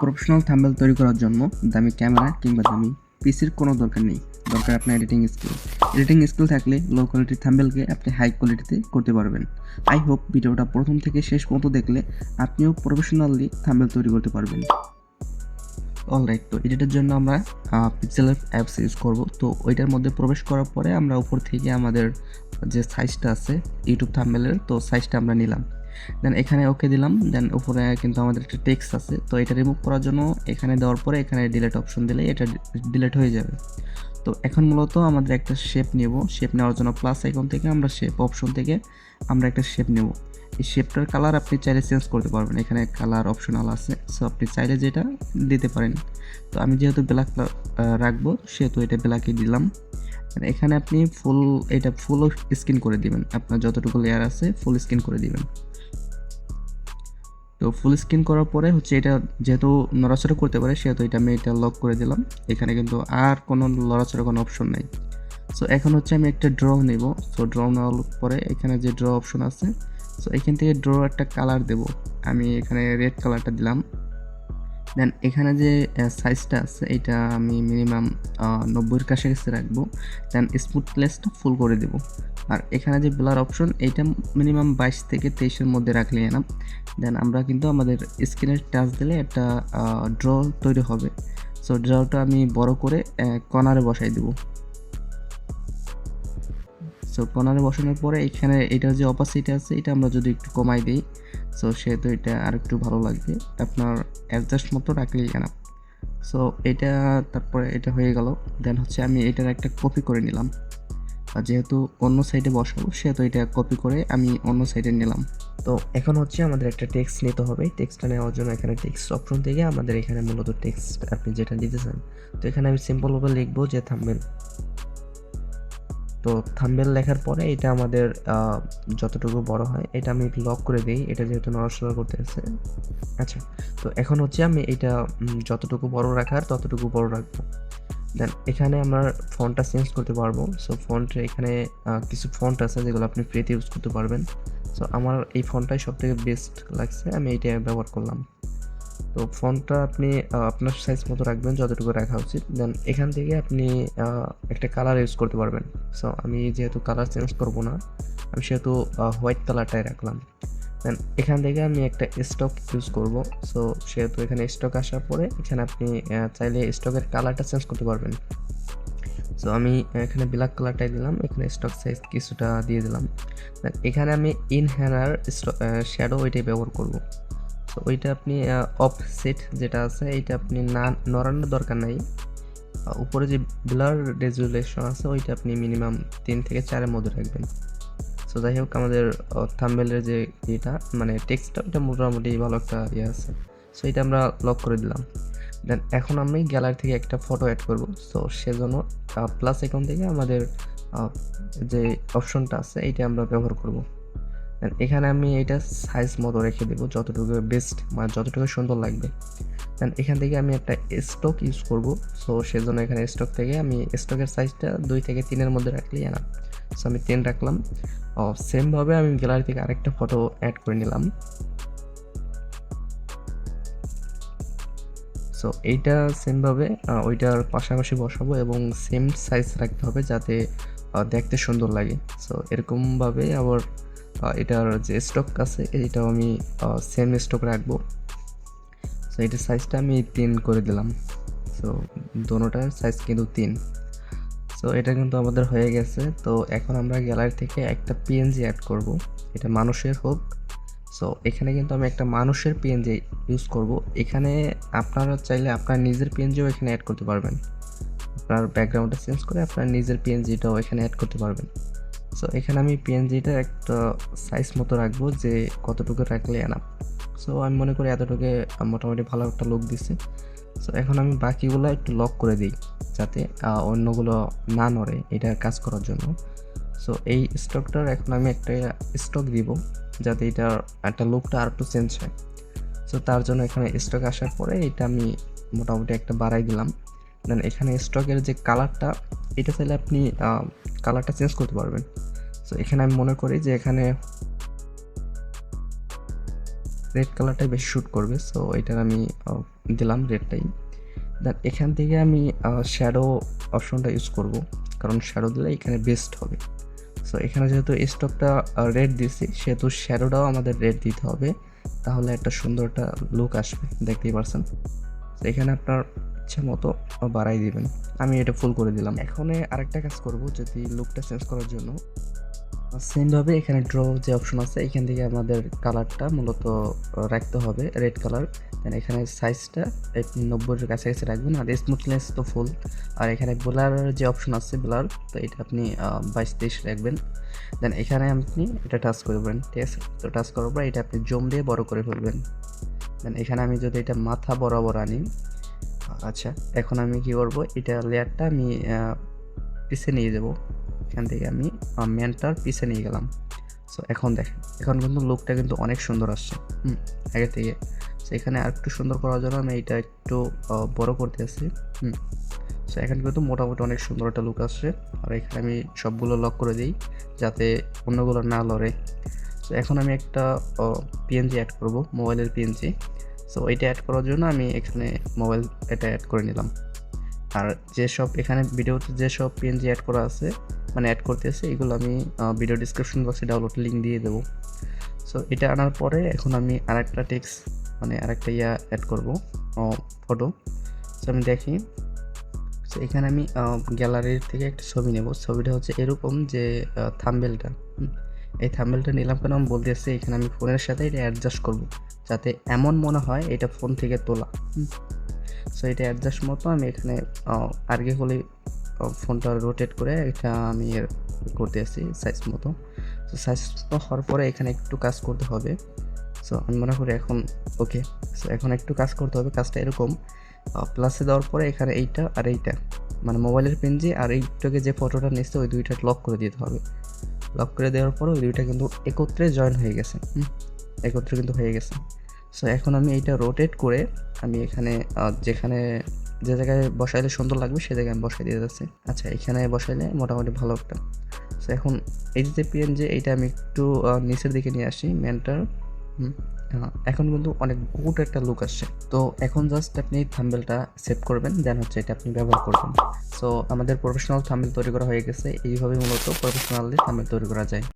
Professional thumbnail তৈরি করার জন্য দামি ক্যামেরা কিংবা দামি পিসির কোনো দরকার নেই। দরকার আপনার এডিটিং স্কিল এডিটিং স্কিল থাকলে লো কোয়ালিটির থাম্বেলকে আপনি হাই কোয়ালিটিতে করতে পারবেন। আই হোপ ভিডিওটা প্রথম থেকে শেষ পর্যন্ত দেখলে আপনিও প্রফেশনালি থাম্বেল তৈরি করতে পারবেন। অলরাইট তো এডিটের জন্য আমরা পিক্সেল অ্যাপস ইউজ করব। তো ওইটার মধ্যে প্রবেশ করার পরে আমরা উপর থেকে আমাদের যে সাইজটা আছে ইউটিউব থাম্বেলের তো সাইজটা আমরা নিলাম। দেন এখানে ওকে দিলাম। দেন উপরে কিন্তু আমাদের একটা টেক্সট আছে। তো এটা রিমুভ করার জন্য এখানে দেওয়ার পরে এখানে ডিলেট অপশন দিলে এটা ডিলেট হয়ে যাবে। তো এখন মূলত আমাদের একটা শেপ নেব। শেপ নেওয়ার জন্য প্লাস আইকন থেকে আমরা শেপ অপশন থেকে আমরা একটা শেপ নেব। এই শেপটার কালার আপনি চাইলে চেঞ্জ করতে পারবেন। এখানে কালার অপশনাল আছে। সো আপনি চাইলে যেটা দিতে পারেন। তো আমি যেহেতু ব্ল্যাক রাখব, সেহেতু এটা ব্ল্যাকই দিলাম। এখানে আপনি ফুল এটা ফুল স্ক্রিন করে দিবেন। আপনার যতটুকু লেয়ার আছে ফুল স্ক্রিন করে দিবেন। তো ফুল স্ক্রিন করার পরে হচ্ছে এটা যেহেতু নড়াচড়া করতে পারে, সেহেতু এটা আমি এটা লক করে দিলাম। এখানে কিন্তু আর কোনো নড়াচড়া কোনো অপশন নাই। সো এখন হচ্ছে আমি একটা ড্র নেব। সো ড্র নেওয়ার পরে এখানে যে ড্র অপশন আছে সো এখান থেকে ড্র একটা কালার দেব। আমি এখানে রেড কালারটা দিলাম। দেন এখানে যে সাইজটা আছে, এটা আমি মিনিমাম নব্বইয়ের কাছাকাছি রাখব। দেন স্মুথ প্লেসটা ফুল করে দেব। আর এখানে যে ব্লার অপশন এইটা মিনিমাম বাইশ থেকে তেইশের মধ্যে রাখলে না দেন আমরা কিন্তু আমাদের স্ক্রিনের টাচ দিলে একটা ড্র তৈরি হবে। সো ড্রটা আমি বড় করে কর্নারে বসাই দেবো। সো কর্নারে বসানোর পরে এখানে এটার যে অপাসিটি আছে, এটা আমরা যদি একটু কমাই দিই সো সেহেতু এটা আর একটু ভালো লাগবে। আপনার অ্যাডজাস্ট মতো রাখলেই কেন সো এটা, তারপরে এটা হয়ে গেল। দেন হচ্ছে আমি এটার একটা কপি করে নিলাম। যেহেতু অন্য সাইডে বসাবো, সেহেতু এটা কপি করে আমি অন্য সাইডে নিলাম। তো এখন হচ্ছে আমাদের একটা টেক্সট নিতে হবে। টেক্সটটা নেওয়ার জন্য এখানে টেক্সট অপশন থেকে আমাদের এখানে মূলত টেক্সট আপনি যেটা দিতে চান তো এখানে আমি সিম্পলভাবে লিখব যে থাম্বেল তো থাম্বেল লেখার পরে এটা আমাদের যতটুকু বড় হয়, এটা আমি লক করে দিই। এটা যেহেতু নড়াচড়া করতে আছে। আচ্ছা তো এখন হচ্ছে আমি এটা যতটুকু বড় রাখার ততটুকু বড় রাখব। দেন এখানে আমরা ফোনটা চেঞ্জ করতে পারব। সো ফোনটা এখানে কিছু ফন্ট আছে যেগুলো আপনি ফ্রিতে ইউজ করতে পারবেন। সো আমার এই ফোনটাই সব থেকে বেস্ট লাগছে। আমি এইটা ব্যবহার করলাম। তো ফোনটা আপনি আপনার সাইজ মতো রাখবেন যতটুকু রাখা উচিত। দেন এখান থেকে আপনি একটা কালার ইউজ করতে পারবেন। সো আমি যেহেতু কালার চেঞ্জ করব না, আমি সেহেতু হোয়াইট কালারটাই রাখলাম। দেন এখান থেকে আমি একটা স্টক ইউজ করব। সো সেহেতু এখানে স্টক আসার পরে এখানে আপনি চাইলে স্টকের কালারটা চেঞ্জ করতে পারবেন। সো আমি এখানে ব্ল্যাক কালারটাই দিলাম, এখানে স্টক সাইজ কিছুটা দিয়ে দিলাম। এখানে আমি ইনহ্যানার শ্যাডো ওইটাই ব্যবহার করব। তো ওইটা আপনি অফ সেট যেটা আছে, এইটা আপনি না, নড়ানোর দরকার নাই। উপরে যে ব্লার রেজুলেশন আছে, ওইটা আপনি মিনিমাম তিন থেকে চারের মধ্যে রাখবেন। সো যাই হোক, আমাদের থাম্বেলের যে ইয়েটা মানে টেক্সটটা ওইটা মোটামুটি ভালো একটা ইয়ে আছে। সো এটা আমরা লক করে দিলাম। দেন এখন আমি গ্যালারি থেকে একটা ফটো অ্যাড করব। সো সেজন্য প্লাস অ্যাকাউন্ট থেকে আমাদের যে অপশনটা আছে, এইটা আমরা ব্যবহার করব। এখানে আমি এটা সাইজ মতো রেখে দেবো, যতটুকু বেস্ট মানে যতটুকু সুন্দর লাগবে। দেন এখান থেকে আমি একটা স্টক ইউজ করব। সো সেজন্য এখানে স্টক থেকে আমি স্টকের সাইজটা দুই থেকে তিনের মধ্যে রাখলেই না সো আমি তিন রাখলাম। সেমভাবে আমি গ্যালারি থেকে আরেকটা ফটো অ্যাড করে নিলাম। সো এইটা সেমভাবে ওইটার পাশাপাশি বসাবো এবং সেম সাইজ রাখতে হবে যাতে দেখতে সুন্দর লাগে। সো এরকমভাবে আবার এটার যে স্টক আছে, এটাও আমি সেম স্টক রাখব। সো এটার সাইজটা আমি তিন করে দিলাম। সো দোনোটার সাইজ কিন্তু তিন। সো এটা কিন্তু আমাদের হয়ে গেছে। তো, এখন আমরা গ্যালারি থেকে একটা পিএনজি অ্যাড করব। এটা মানুষের হোক। সো এখানে কিন্তু আমি একটা মানুষের পিএনজি ইউজ করব। এখানে আপনারা চাইলে আপনার নিজের পিএনজিও এখানে অ্যাড করতে পারবেন। আপনার ব্যাকগ্রাউন্ডটা চেঞ্জ করে আপনার নিজের পিএনজিটাও এখানে অ্যাড করতে পারবেন। সো এখানে আমি পিএনজিটা একটা সাইজ মতো রাখব যে কতটুকু রাখলে এনাম সো আমি মনে করি এতটুকু মোটামুটি ভালো একটা লুক দিছে। সো এখন আমি বাকিগুলো একটু লক করে দিই, যাতে অন্যগুলো না নড়ে এটা কাজ করার জন্য। সো এই স্টকটার এখন আমি একটা স্টক দিব, যাতে এটার একটা লুকটা আর একটু চেঞ্জ হয়। সো তার জন্য এখানে স্টক আসার পরে এটা আমি মোটামুটি একটা বাড়াই দিলাম। দেন এখানে স্টকের যে কালারটা এটা চাইলে আপনি কালারটা চেঞ্জ করতে পারবেন। সো এখানে আমি মনে করি যে এখানে রেড কালারটাই বেশি শ্যুট করবে সো এটার আমি দিলাম রেডটাই দেন এখান থেকে আমি শ্যাডো অপশনটা ইউজ করব, কারণ শ্যাডো দিলে এখানে বেস্ট হবে। সো এখানে যেহেতু স্টকটা রেড দিছি সেহেতু শ্যাডোটাও আমাদের রেড দিতে হবে, তাহলে একটা সুন্দর একটা লুক আসবে, দেখতেই পারছেন। এখানে আপনার ইচ্ছা মতো বাড়াই দিবেন। আমি এটা ফুল করে দিলাম। এখন আরেকটা কাজ করব, যদি লুকটা চেঞ্জ করার জন্য। সেমভাবে এখানে ড্র যে অপশন আছে এখান থেকে আমাদের কালারটা মূলত রাখতে হবে রেড কালার দেন এখানে সাইজটা নব্বইয়ের কাছাকাছি রাখবেন। আর স্মুথনেস তো ফুল আর এখানে ব্লার যে অপশন আছে ব্লার তো এটা আপনি বাইশ তেইশ রাখবেন। দেন এখানে আপনি এটা টাচ করবেন ঠিক আছে? তো টাচ করার পর এটা আপনি জম দিয়ে বড় করে ফেলবেন। দেন এখানে আমি যদি এটা মাথা বরাবর আনি আচ্ছা এখন আমি কি করব? এটা লেয়ারটা আমি আহ, পিছে নিয়ে যাব। এখান থেকে আমি ম্যানটার পিছে নিয়ে গেলাম। সো এখন দেখেন এখন কিন্তু লুকটা কিন্তু অনেক সুন্দর আসছে। হুম, আগে থেকে। সো এখানে আর একটু সুন্দর করার জন্য আমি এটা একটু বড় করতে আসছি হুম সো এখানে কিন্তু মোটামুটি অনেক সুন্দর একটা লুক আসছে। আর এখানে আমি সবগুলো লক করে দিই, যাতে অন্যগুলো না লড়ে। সো এখন আমি একটা পিএনজি অ্যাড করব, মোবাইলের পিএনজি সো এটা অ্যাড করার জন্য আমি এখানে মোবাইল এটা অ্যাড করে নিলাম। আর যেসব, এখানে ভিডিওতে যেসব পিএনজি অ্যাড করা আছে মানে অ্যাড করতে করতেছে, এগুলো আমি ভিডিও ডিসক্রিপশন বক্সে ডাউনলোড লিঙ্ক দিয়ে দেবো। সো এটা আনার পরে এখন আমি আরেকটা টেক্স মানে আরেকটা ইয়া অ্যাড করব ফটো সো আমি দেখি সো এখানে আমি গ্যালারির থেকে একটা ছবি নেব। ছবিটা হচ্ছে এরকম যে থাম্বেলটা এই থাম্বেলটা নিলাম কেন? আমি বলতেছি এখানে আমি ফোনের সাথে এটা অ্যাডজাস্ট করব, যাতে এমন মনে হয় এটা ফোন থেকে তোলা। সো এটা অ্যাডজাস্ট মতো আমি এখানে আগে হলে ফোনটা রোটেট করে এটা আমি করতে আসি সাইজ মতো। তো সাইজ মতো হওয়ার পরে এখানে একটু কাজ করতে হবে। সো আমি মনে করি এখন ওকে সো এখন একটু কাজ করতে হবে, কাজটা এরকম। প্লাসে দেওয়ার পরে এখানে এইটা আর এইটা। মানে মোবাইলের পেনজি আর এইটাকে যে ফটোটা নিচ্ছে ওই দুইটা লক করে দিতে হবে। লক করে দেওয়ার পরে ওই দুইটা কিন্তু একত্রে জয়েন হয়ে গেছে। একত্রে কিন্তু হয়ে গেছে। সো এখন আমি এইটা রোটেট করে আমি এখানে যেখানে যে জায়গায় বসাইলে সুন্দর লাগবে, সে জায়গায় আমি বসাই দিয়ে যাচ্ছি। আচ্ছা এখানে বসাইলে মোটামুটি ভালো একটা। সো এখন এই যে পিএনজি এইটা আমি একটু নিচের দিকে নিয়ে আসি মেনটার এখন কিন্তু অনেক গুড একটা লুক আসছে। তো এখন জাস্ট আপনি থাম্বেলটা সেভ করবেন দেন হচ্ছে এটা আপনি ব্যবহার করবেন। সো আমাদের প্রফেশনাল থাম্বেল তৈরি করা হয়ে গেছে। এইভাবে মূলত প্রফেশনালি থাম্বেল তৈরি করা যায়।